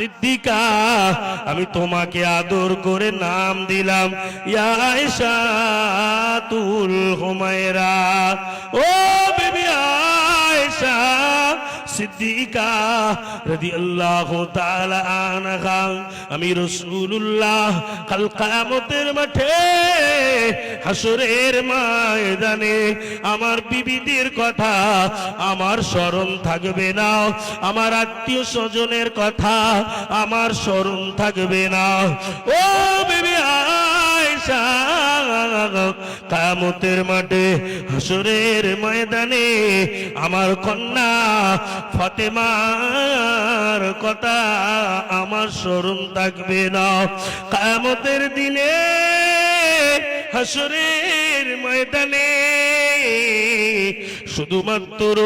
সিদ্দিকা আমি তোমাকে আদর করে নাম দিলাম। ইয়া আয়েশা তুল হুমায়রা ও বিবি আয়েশা। সিদ্দিকা রাদিয়াল্লাহু তাআলা আনহা। আমি রাসূলুল্লাহ কাল কিয়ামতের মাঠে হাসরের ময়দানে আমার বিবিদের কথা, আমার স্মরণ থাকবে না, আমার আত্মীয় স্বজনের কথা, আমার স্মরণ থাকবে না। ও বিবি আয়েশা কামতের মাঠে হাসরের ময়দানে আমার কন্যা ফতেমার কথা আমার স্মরণ থাকবে না। কামতের দিনে হাসরের ময়দানে। শুধুমাত্র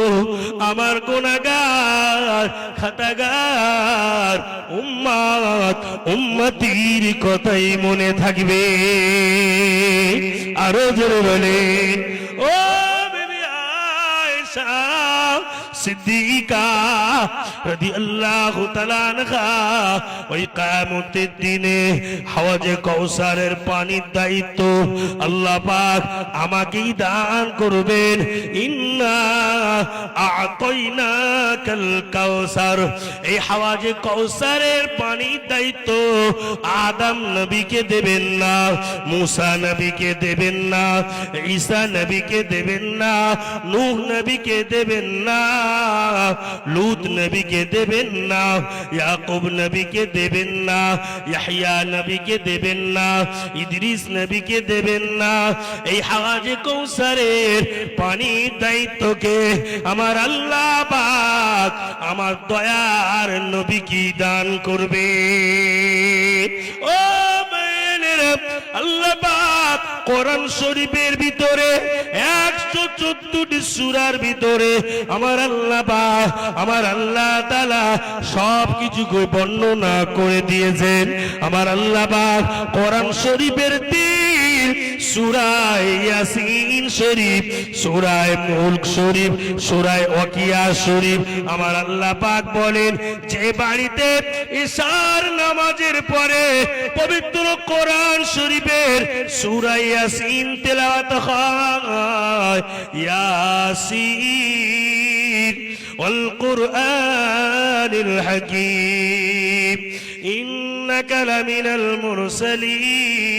আমার গুণাগার খাতাগার উম্মাত উম্মতির কথাই মনে থাকবে। আরও জোরে বলে, ও বেবি আয়েশা সিদ্দিকা রাদিয়াল্লাহু তাআলা আনহা, ওই কিয়ামতের দিনে হাওয়াজে কাউসারের পানির দায়িত্ব আল্লাহ পাক আমাকেই দান করবেন। ইন্না আতাইনাকাল কাউসার এই হাওয়াজে কাউসারের পানির দায়িত্ব আদম নবীকে দেবেন না, মুসা নবীকে দেবেন না, ঈসা নবীকে দেবেন না, নূহ নবীকে দেবেন না। লুত নবীকে দেবেন না, ইয়াকুব নবীকে দেবেন না, ইয়াহইয়া নবীকে দেবেন না, ইদ্রিস নবীকে দেবেন না। এই হাওয়াজে কৌসারের পানির দায়িত্বকে আমার আল্লাহ পাক আমার দয়ার নবী কি দান করবে ও মেয়েরা আল্লাহ কোরআন শরীফের ভিতরে, একশো চোদ্দটি সুরার ভিতরে আমার আল্লাহ বা, আমার আল্লাহ তালা সব কিছু বর্ণনা করে দিয়েছেন। আমার আল্লাহ বা, কোরআন শরীফের তিন সুরায় ইয়াসিন শরীফ, সুরায় শরীফ, সুরায় আমার আল্লাহ পাক বলেন, যে বাড়িতে ঈশার নামাজের পরে পবিত্র কোরআন শরীফের সূরা ইয়াসিন কুরআনিল হাকীম। ইন্নাকা লামিনাল মুরসালিন।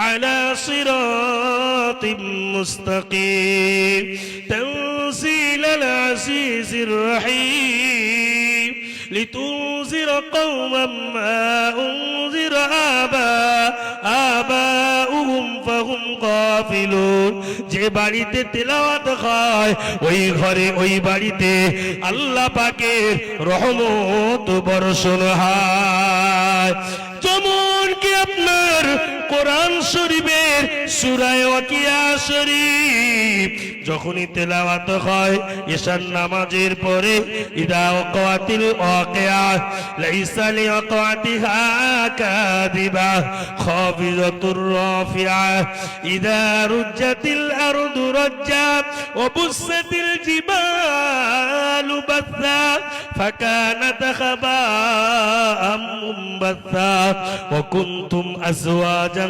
على صراط مستقيم تنزيل العزيز الرحيم لتنذر قوما ما أنذر آباء آباؤهم فهم غافلون যে বাড়িতে তেলাওয়াত হয় ওই ঘরে ওই বাড়িতে আল্লাহ পাকের রহমত বর্ষণ হয় যেমন কি আপনার কোরআন শরীফের সুরায় ওয়াকিয়া শরীফ যখনই তেলাওয়াত হয় ঈশান নামাজের পরে ইদা ওয়াকাতিল ওয়াকিয়া লাইসা লিওয়াকাতিহা কাদিবা খাফিজাতুর রাফিআ ইদা রুজ্জাতিল আরদু রাজ্জা وبست الجبال بثا فكانت خباء منبثا وكنتم أزواجا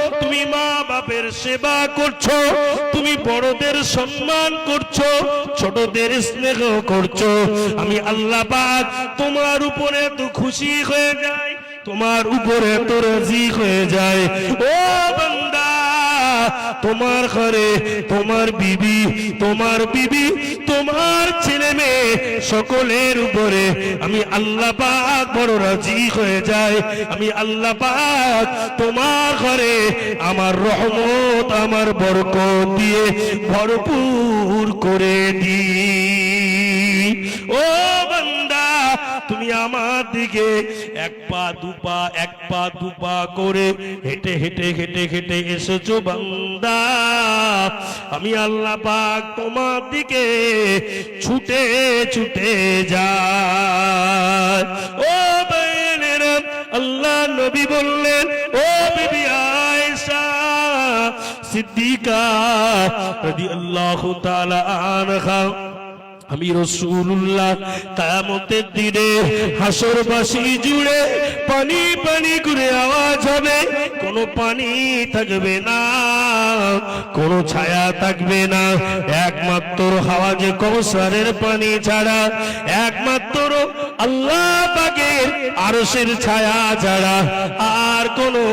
সেবা করছ, তুমি বড়দের সম্মান করছ, ছোটদের স্নেহ করছ। আমি আল্লাহ পাক তোমার উপরে তো খুশি হয়ে যায় তোমার উপরে তো রাজি হয়ে যায় ও বান্দা তোমার ঘরে তোমার বিবি তোমার বিবি, তোমার ছেলে মেয়ে সকলের উপরে আমি আল্লাহ পাক বড় রাজি হয়ে যায় আমি আল্লাহ পাক তোমার ঘরে আমার রহমত, আমার বরকত দিয়ে ভরপুর করে দিই। তুমি আমার দিকে এক পা, দু পা, এক পা, দু পা করে হেঁটে হেঁটে হেঁটে হেঁটে এসেছ বান্দা। আমি আল্লাহ পাক তোমার দিকে ছুটে ছুটে যায় ও বাইনেরা আল্লাহ নবী বললেন, ও বিবি আয়েশা, সিদ্দিকা রাদিয়াল্লাহু তাআলা আনহা। আমি রসুল্লাহ কায়ামতের দিনে হাসরবাসী জুড়ে পানি পানি করে আওয়াজ হবে। কোনো পানি থাকবে না, কোনো ছায়া থাকবে না। একমাত্র হাওয়া যে কৌসারের পানি ছাড়া, একমাত্র আল্লাহ পাকের আরশের ছায়া ছাড়া আর কোনো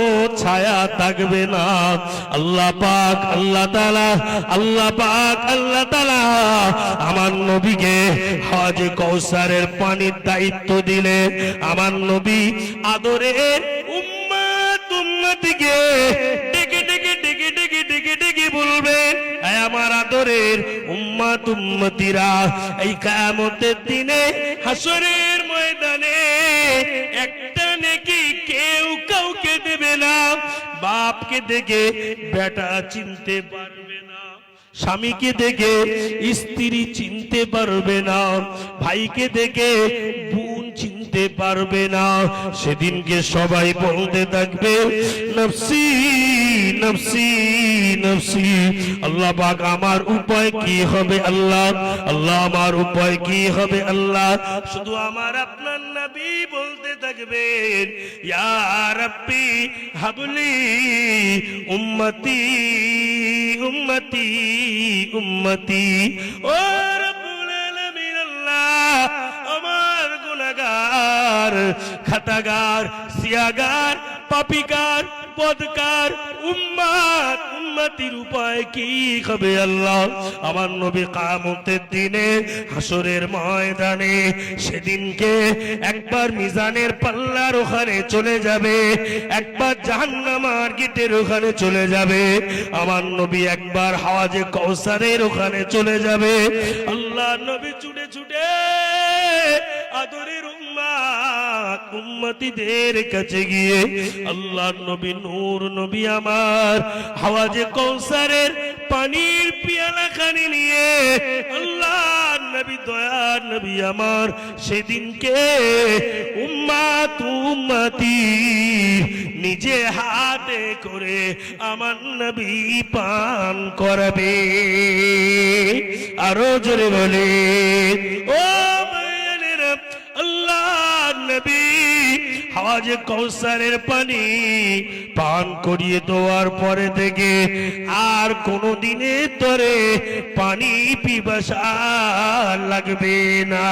ছায়া থাকবে না। আল্লাহ পাক, আল্লাহ তালা আল্লাহ পাক, আল্লাহ তালা আমার নবীকে হজ কৌসারের পানির দায়িত্ব দিলে আমার নবী আদরে উম্মাত, উম্মতিকে ডেকে ডেকে ডেকে ডেকে ডেকে ডেকে বলবে "এ আমার আদরের উম্মাত এই কায়ামতের দিনে হাসরের ময়দানে একটা নেকি কেউ কাউকে দেবে না, বাপকে দেখে বেটা চিনতে পারবে না, স্বামীকে দেখে স্ত্রী চিনতে পারবে না, ভাইকে দেখে চিনতে পারবে না। সেদিনকে সবাই বলতে থাকবে, নফসি নফসি নফসি, আল্লাহ পাক আমার উপায় কি হবে আল্লাহ? আল্লাহ আমার উপায় কি হবে আল্লাহ? শুধু আমার আপনার নবী বলতে থাকবেন, ইয়া রাব্বি হাবলি উম্মতি উম্মতি উম্মতি, ও রব্বুল আলামিন আল্লাহ আমার গুনাহগার খাতাগার সিয়াগার পাপিকার পদকার উম্মাত, উম্মতির উপায় কি হবে আল্লাহ? আমার নবী কামতের দিনে হাসরের ময়দানে, সেদিনকে একবার মিজানের পাল্লার ওখানে চলে যাবে, একবার জাহান্নামার গেটের ওখানে চলে যাবে, আমার নবী একবার হাওয়াজে কৌসারের ওখানে চলে যাবে। আল্লাহ নবী ছুটে ছুটে আদরের উম্মাত উম্মতিদের কাছে গিয়ে আল্লাহ নবী নূর নবী আমার কৌসারের পানির পিয়ালা খানি নিয়ে আল্লাহ নবী দয়ার নবী আমার সেদিনকে উম্মাত উম্মতি নিজে হাতে করে আমার নবী পান করাবে। আরও জোরে বলে ও হাওয়াজে কৌসারের পানি পান করিয়ে দেওয়ার পরে থেকে আর কোনো দিনে তরে পানি পিপাসা লাগবে না।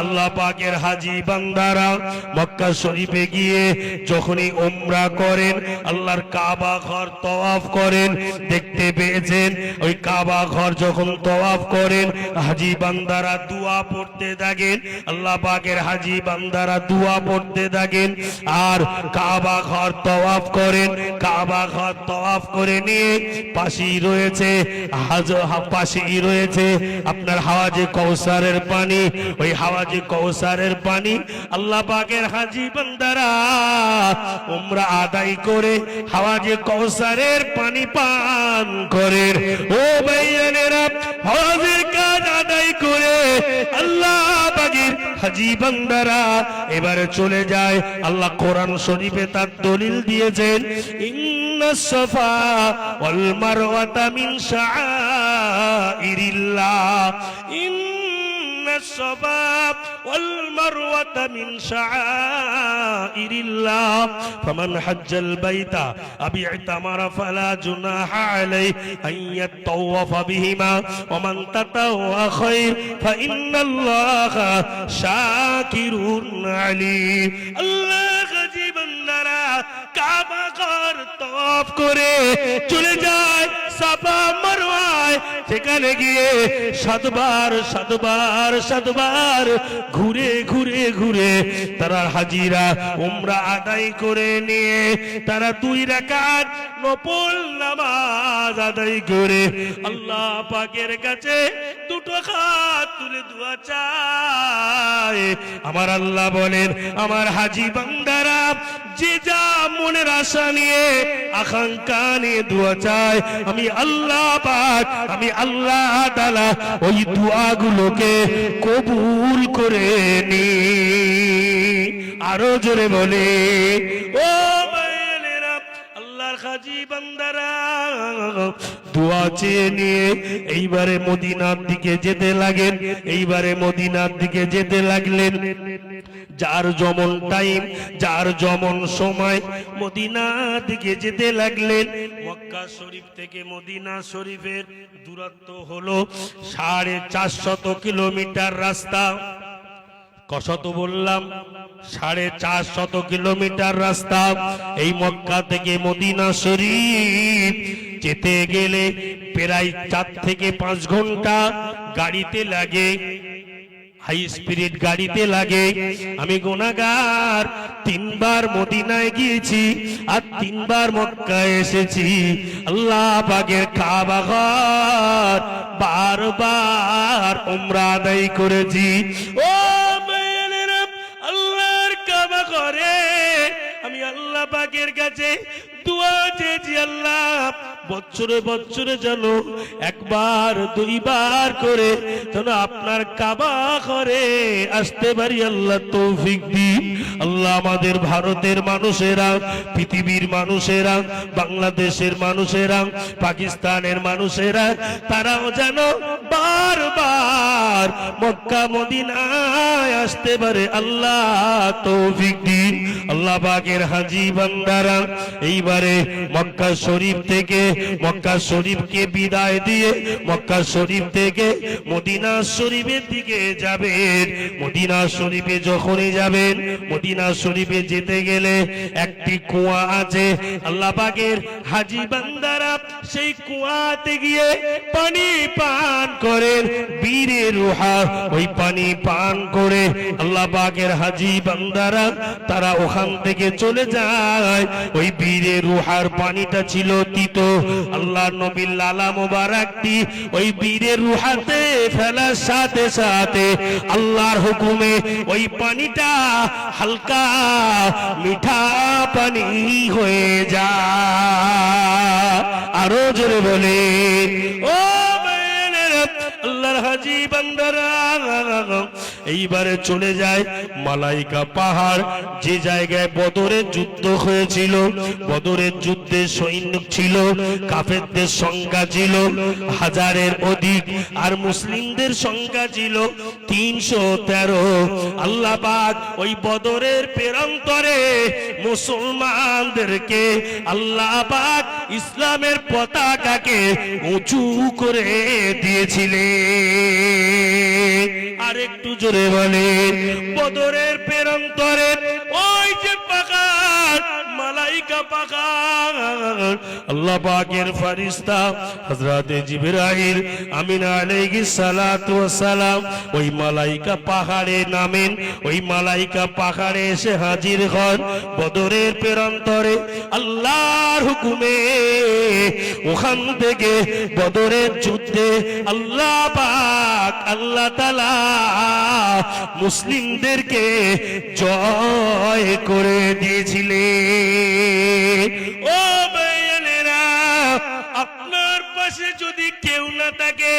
আল্লাহ পাকের হাজি বান্দারা মক্কা শরীফে গিয়ে যখনই ওমরা করেন, আল্লাহর কাবা ঘর তওয়াফ করেন, দেখতে পেয়েছেন, ওই কাবা ঘর যখন তওয়াফ করেন, হাজি বান্দারা দোয়া পড়তে থাকেন, আল্লাহ পাকের হাজি বান্দারা দোয়া পড়তে থাকেন, আর কাবা ঘর তওয়াফ করেন, কাবা ঘর তওয়াফ করে নিয়ে পাশেই রয়েছে পাশেই রয়েছে আপনার হাওয়াজে কৌসারের পানি। ওই হাওয়াজে কৌসারের পানি আল্লাহ পাকের হাজি বান্দারা উমরা আদায় করে হাওয়াজে কৌসারের পানি পান করে ও ভাইয়ানেরা, হাওয়াজের কাজ আদায় করে আল্লাহ পাকের হাজি বান্দারা এবারে চলে যায়। আল্লাহ কোরআন শরীফে তার দলিল দিয়েছেন ইন্না সাফা ওয়াল মারওয়াতা মিন শাআইরিল্লাহ إن الصفا والمروة من شعائر الله فمن حج البيت أبي اعتمر فلا جناح عليه أن يطوف بهما ومن تطوع خير فإن الله شاكر عليم الله জীবন দ্বারা কাবা ঘর তফ করে চলে যায় সাফা মারওয়ায় সেখানে গিয়ে সাতবার সাতবার সাতবার ঘুরে ঘুরে ঘুরে তারা হাজিরা উমরা আদায় করে নিয়ে তারা দুই রাকাত নফল নামাজ আদায় করে। আল্লাহ পাকের কাছে দুটো হাত তুলে দোয়া চায়। আমার আল্লাহ বলেন, আমার হাজি বান্দারা যে যা মনের আশা নিয়ে, আকাঙ্ক্ষা নিয়ে দোয়া চায় আমি আল্লাহ পাক, আমি আল্লাহ তাআলা ওই দোয়াগুলোকে কবুল করে নি। আরও জোরে বলে, ও আল্লাহর খাজি বান্দারা দোয়া চেয়ে নিয়ে এইবারে মদিনার দিকে যেতে লাগেন, এইবারে মদিনার দিকে যেতে লাগলেন। যার যেমন টাইম যার যেমন সময় মদিনার দিকে যেতে লাগলেন। মক্কা শরীফ থেকে মদিনা শরীফের দূরত্ব হলো সাড়ে চারশত কিলোমিটার রাস্তা। কশত বললাম, সাড়ে চার শত কিলোমিটার রাস্তা। এই মক্কা থেকে মদিনা শরীফ যেতে গেলে প্রায় চার থেকে পাঁচ ঘণ্টা গাড়িতে লাগে। হাই স্পিরিট গাড়িতে লাগে। আমি গোনাগার তিনবার মদিনায় গিয়েছি আর তিনবার মক্কায় এসেছি। আল্লাহ পাকের কাবা ঘর বারবার উমরা আদায় করেছি। ও আল্লাহর কাবা ঘরে আমি আল্লাহ পাকের কাছে বছরে বছরে যেন একবার, দুইবার করে যেন আপনার কাবা করে আসতে পারি। আল্লাহ তৌফিক দি আল্লাহ আমাদের ভারতের মানুষেরা, পৃথিবীর মানুষেরা, বাংলাদেশের মানুষেরা, পাকিস্তানের মানুষেরা, তারাও যেন বারবার মক্কা, মদিনায় আসতে পারে। আল্লাহ তৌফিক দিন আল্লাহ বাগের হাজি বান্দারা, এইবারে মক্কা শরীফ থেকে, মক্কা শরীফকে বিদায় দিয়ে মক্কা শরীফ থেকে মদিনা শরীফের দিকে যাবেন। মদিনা শরীফে যখনই যাবেন, মদিনা শরীফে যেতে গেলে একটি কুয়া আছে, আল্লাহ পাকের হাজি বান্দারা সেই কুয়াতে গিয়ে পানি পান করেন বীরে রুহা। ওই পানি পান করে আল্লাহ পাকের হাজি বান্দারা তারা ওখান থেকে চলে যায়। ওই বীরে রুহার পানিটা ছিল তিত আল্লাহ নবীর লালা মোবারকটি ওই বীরে রুহাতে ফেলার সাথে সাথে আল্লাহর হুকুমে ওই পানিটা হালকা মিঠা পানি হয়ে যা আরও জোরে বলে, ও আল্লাহর হাজি বান্দারা এইবারে চলে যায় মালাইকা পাহাড়। যে জায়গায় বদরের যুদ্ধ হয়েছিল, বদরের যুদ্ধে সৈন্য ছিল, কাফেরদের সংখ্যা ছিল হাজারের অধিক আর মুসলিমদের সংখ্যা ছিল তিনশো তেরো। আল্লাহ পাক ওই বদরের পেরন্তরে মুসলমানদেরকে আল্লাহ পাক ইসলামের পতাকাকে উঁচু করে দিয়েছিলেন। আর একটু জোরে বলে বদরের পেরন্তরে ওই যে পাকার মালাইকা আল্লাহ পাকের ফারিস্তা জিবরাইল আমিনা সালাতু সালাম ওই মালাইকা পাহাড়ে নামেন। ওই মালাইকা পাহাড়ে এসে হাজির হন বদরের পেরন্তরে। আল্লাহর হুকুমে ওখান থেকে বদরের যুদ্ধে আল্লাহ পাক, আল্লাহ তাআলা মুসলিমদেরকে জয় করে দিয়েছিলেন। ও বেয়ানেরা আপনার পাশে যদি কেউ না থাকে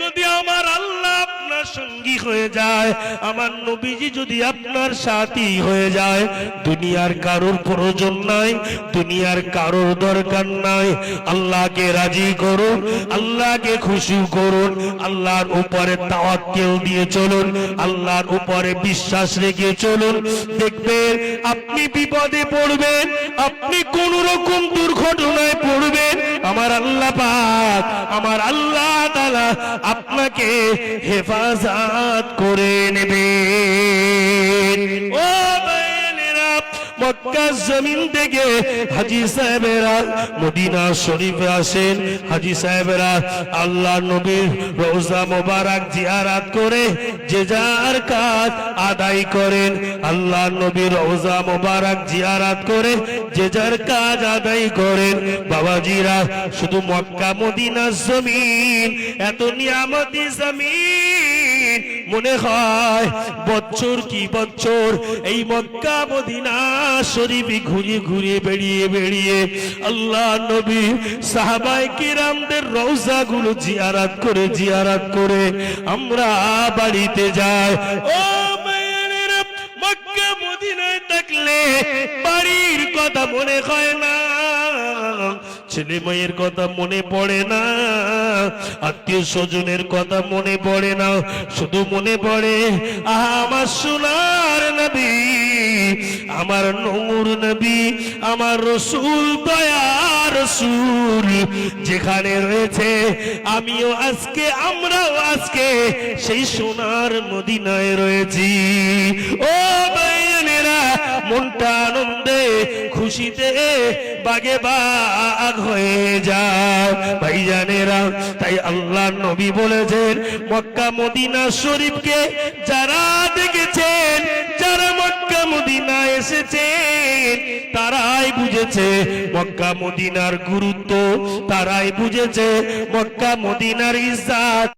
যদি আমার আল্লাহ আপনার সঙ্গী হয়ে যায়। আমার নবীজি যদি আপনার সাথী হয়ে যায়, দুনিয়ার কারোর প্রয়োজন নাই, দুনিয়ার কারোর দরকার নাই। আল্লাহকে রাজি করুন, আল্লাহকে খুশি করুন, আল্লাহর উপরে তাওয়াক্কেল দিয়ে চলুন, আল্লাহর উপরে বিশ্বাস রেখে চলুন। দেখবেন, আপনি বিপদে পড়বেন, আপনি কোন রকম দুর্ঘটনায় পড়বেন। আমার আল্লাহ পাক, আমার আল্লাহ তাআলা আপনাকে হেফাজত করে নেবেন। মক্কা জমিন থেকে হাজি সাহেবেরা মদিনা শরীফে আসেন। হাজি সাহেবেরা আল্লাহ নবীর রোজা মোবারক জিয়ারাত করে যে যার কাজ আদায় করেন। আল্লাহ নবীর রোজা মোবারক জিয়ারাত করে যে যার কাজ আদায় করেন। বাবাজিরা, শুধু মক্কা মদিনা জমিন, এত নিয়ামতি জমিন, মনে হয় বছর কি বছর এই মক্কা মদিনা শরীফ ঘুরিয়ে ঘুরিয়ে বেরিয়ে বেরিয়ে আল্লাহ নবী সাহাবাই কিরামদের রওজা গুলো জিয়ারাত করে জিয়ারাত করে আমরা বাড়িতে যাই। ও মক্কা, মদিনায় থাকলে বাড়ির কথা মনে হয় না। ছেলে মেয়ের কথা মনে পড়ে না। আত্মীয় স্বজনের কথা মনে পড়ে না। শুধু মনে পড়ে আমার সোনার নবী, আমার নূর নবী, আমার রসুল, দয়া রসুল, যেখানে রয়েছে আমিও আজকে, আমরাও আজকে সেই সোনার মদিনায় রয়েছি। ও ভাইয়েরা মনটা আনন্দে, খুশিতে বাগে বাগ হয়ে যায় ভাইজানেরা, তাই আল্লাহ নবী বলেছেন, মক্কা মদিনা শরীফকে যারা মক্কা মদিনা এসেছেন তারাই বুঝেছে মক্কা মদিনার গুরুত্ব তারাই বুঝেছে মক্কা মদিনার ইজ্জাত।